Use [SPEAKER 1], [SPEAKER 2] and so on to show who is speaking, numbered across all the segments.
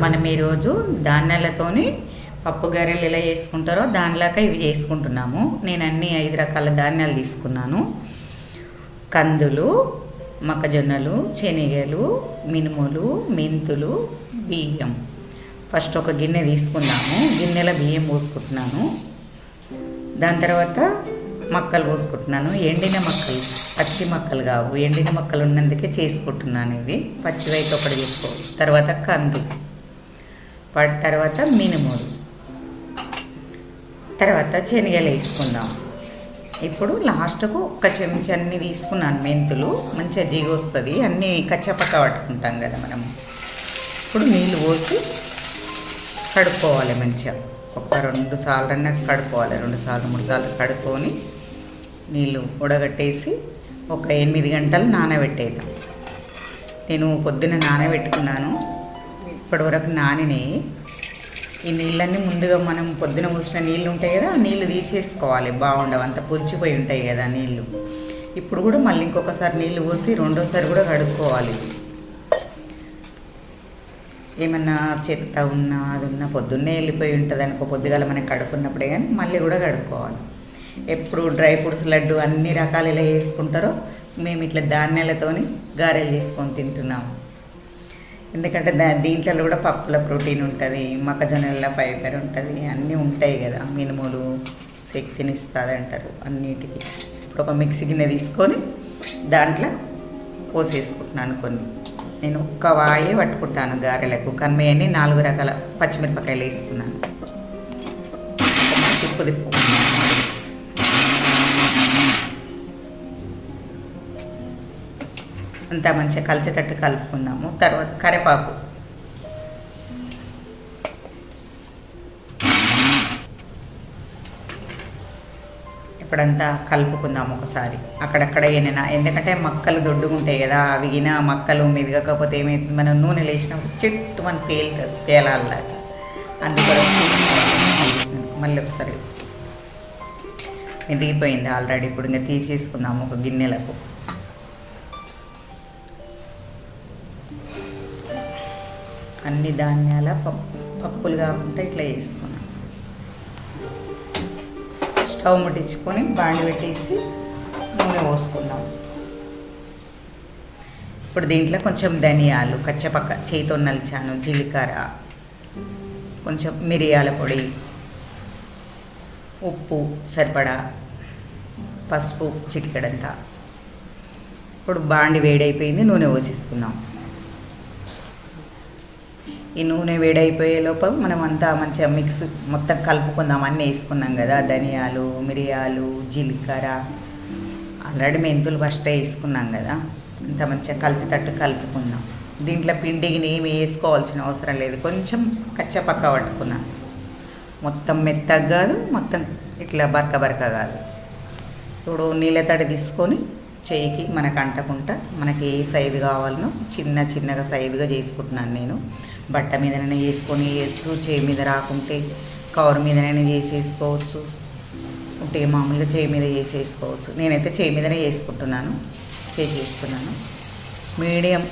[SPEAKER 1] మనం ఈరోజు ధాన్యాలతోని పప్పు గారెలు ఎలా చేసుకుంటారో దానిలాగా ఇవి చేసుకుంటున్నాము. నేను అన్ని ఐదు రకాల ధాన్యాలు తీసుకున్నాను. కందులు మొక్కజొన్నలు శనగలు మినుములు మెంతులు బియ్యం. ఫస్ట్ ఒక గిన్నె తీసుకున్నాము. గిన్నెలో బియ్యం పోసుకుంటున్నాను. దాని తర్వాత మక్కలు పోసుకుంటున్నాను. ఎండిన మక్కలు పచ్చి మక్కలు కావు. ఎండిన మక్కలు ఉన్నందుకే చేసుకుంటున్నాను ఇవి. పచ్చివైతే ఒకటి చేసుకో. తర్వాత కందు. వాటి తర్వాత మినుములు. తర్వాత శనగలు వేసుకుందాం. ఇప్పుడు లాస్ట్కు ఒక చెంచా అన్ని తీసుకున్నాను మెంతులు. మంచిగా జిగి వస్తుంది అన్నీ కచ్చపక్క పట్టుకుంటాం కదా మనం ఇప్పుడు నీళ్ళు పోసి కడుక్కోవాలి మంచిగా. ఒక రెండు సార్లు అన్నా కడుక్కోవాలి. రెండు సార్లు మూడు సార్లు కడుక్కొని నీళ్ళు ఉడగట్టేసి ఒక ఎనిమిది గంటలు నానబెట్టేద్దాం. నేను పొద్దున్న నానబెట్టుకున్నాను. ఇప్పటివరకు నానినాయి ఈ నీళ్ళన్నీ ముందుగా మనం పొద్దున పోసిన నీళ్ళు ఉంటాయి కదా నీళ్ళు తీసేసుకోవాలి. బాగుండవు. అంత పొంచిపోయి ఉంటాయి కదా నీళ్ళు. ఇప్పుడు కూడా మళ్ళీ ఇంకొకసారి నీళ్ళు పోసి రెండోసారి కూడా కడుక్కోవాలి. ఏమన్నా చెత్త ఉన్నా అది ఉన్నా పొద్దున్నే వెళ్ళిపోయి ఉంటుంది అనుకో పొద్దుగాల మనం కడుక్కున్నప్పుడే కానీ మళ్ళీ కూడా కడుక్కోవాలి. ఎప్పుడు డ్రై ఫ్రూట్స్ లడ్డు అన్ని రకాలు ఇలా చేసుకుంటారో మేము ఇట్లా ధాన్యాలతోని గారెలు చేసుకొని తింటున్నాము. ఎందుకంటే దా దీంట్లో కూడా పప్పుల ప్రోటీన్ ఉంటుంది మొక్కజొన్నల ఫైబర్ ఉంటుంది అన్నీ ఉంటాయి కదా మినుములు శక్తిని ఇస్తుంది అంటారు అన్నిటికీ. ఇప్పుడు ఒక మిక్సీ గిన్నె తీసుకొని దాంట్లో పోసేసుకుంటున్నాను కొన్ని. నేను ఒక్క వాయి పట్టుకుంటాను గారెలకు కన్మేయని నాలుగు రకాల పచ్చిమిరపకాయలు వేసుకున్నాను తిప్పు. అంతా మంచిగా కలిసేటట్టు కలుపుకుందాము. తర్వాత కరివేపాకు. ఇప్పుడంతా కలుపుకుందాం ఒకసారి. అక్కడక్కడ ఏనైనా ఎందుకంటే మక్కలు దొడ్డుగుంటాయి కదా అవిగిన మక్కలు మెదగకపోతే ఏమైతుంది? మనం నూనె లేచినప్పుడు చెట్టు మనం పేలుతుంది పేలాల అందుకొరకు మళ్ళీ ఒకసారి. ఎదిగిపోయింది ఆల్రెడీ ఇప్పుడు ఇంకా తీసేసుకుందాము ఒక గిన్నెలకు. అన్ని ధాన్యాల పప్పు పప్పులు కాకుండా ఇట్లా వేసుకున్నాం స్టవ్ ముట్టించుకొని బాండి పెట్టేసి నూనె పోసుకుందాం. ఇప్పుడు దీంట్లో కొంచెం ధనియాలు కచ్చపక్క చేతితో నలిచాను జీలకర్ర కొంచెం మిరియాల పొడి ఉప్పు సరిపడా పసుపు చిటికెడంతా. ఇప్పుడు బాండి వేడైపోయింది నూనె పోసేసుకుందాం. ఈ నూనె వేడైపోయే లోపల మనం అంతా మంచిగా మిక్స్ మొత్తం కలుపుకుందాం అన్నీ వేసుకున్నాం కదా. ధనియాలు మిరియాలు జీలకర్ర ఆల్రెడీ మెంతులు ఫస్ట్ వేసుకున్నాం కదా. అంత మంచిగా కలిసేటట్టు కలుపుకుందాం. దీంట్లో పిండికి ఏమి వేసుకోవాల్సిన అవసరం లేదు. కొంచెం కచ్చపక్క పట్టుకున్నాం మొత్తం మెత్తగా కాదు మొత్తం ఇట్లా బరక బరక కాదు. ఇప్పుడు నీళ్ళ తడి తీసుకొని చేయికి మనకు అంటకుండా మనకి ఏ సైజు కావాలనో చిన్న చిన్నగా సైజుగా చేసుకుంటున్నాను నేను. బట్ట మీదనైనా చేసుకొని వేయచ్చు చేయి మీద రాకుంటే కవర్ మీదనైనా చేసేసుకోవచ్చు. ఉంటే మామూలుగా చేయి మీద చేసేసుకోవచ్చు. నేనైతే చేయి మీదనే చేసుకుంటున్నాను చేసి చేసుకున్నాను మీడియం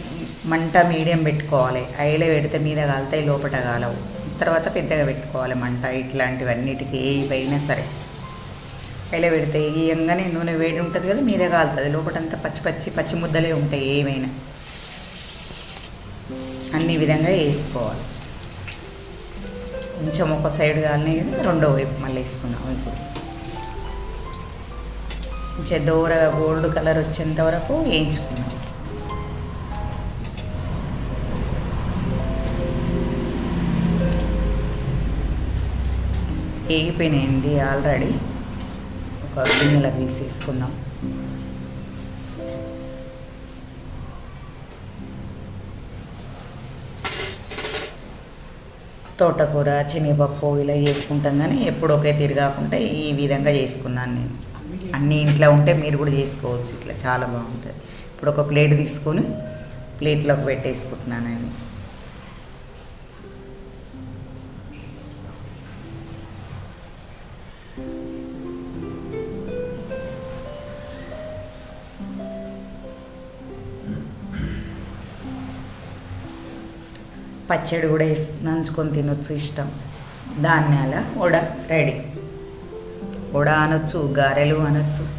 [SPEAKER 1] మంట మీడియం పెట్టుకోవాలి. ఐలో పెడితే మీద కాలుతాయి లోపట కాలవు. తర్వాత పెద్దగా పెట్టుకోవాలి మంట ఇట్లాంటివన్నిటికీ ఏవైనా సరే. ఐలో పెడితే ఇయంగానే నూనె వేడి ఉంటుంది కదా మీద కాలుతుంది. లోపటంతా పచ్చి పచ్చి పచ్చి ముద్దలే ఉంటాయి ఏమైనా అన్ని విధంగా వేసుకోవాలి. కొంచెం ఒక సైడ్ కాలనే కదా రెండో వైపు మళ్ళీ వేసుకున్నాం ఇప్పుడు. కొంచెం దూరగా గోల్డ్ కలర్ వచ్చేంత వరకు వేయించుకున్నాం వేగిపోయినాయండి ఆల్రెడీ. ఒక గిన్నెలకు తీసేసుకుందాం. తోటకూర శనగపప్పు ఇలా చేసుకుంటాం కానీ ఎప్పుడు ఒకే తిరగాకుండా ఈ విధంగా చేసుకున్నాను నేను. అన్నీ ఇంట్లో ఉంటే మీరు కూడా చేసుకోవచ్చు ఇట్లా చాలా బాగుంటుంది. ఇప్పుడు ఒక ప్లేట్ తీసుకొని ప్లేట్లోకి పెట్టేసుకుంటున్నానండి పచ్చడి కూడా వేసి నంచుకొని తినొచ్చు ఇష్టం. ధాన్యాల వడ రెడీ. వడ అనొచ్చు గారెలు అనొచ్చు.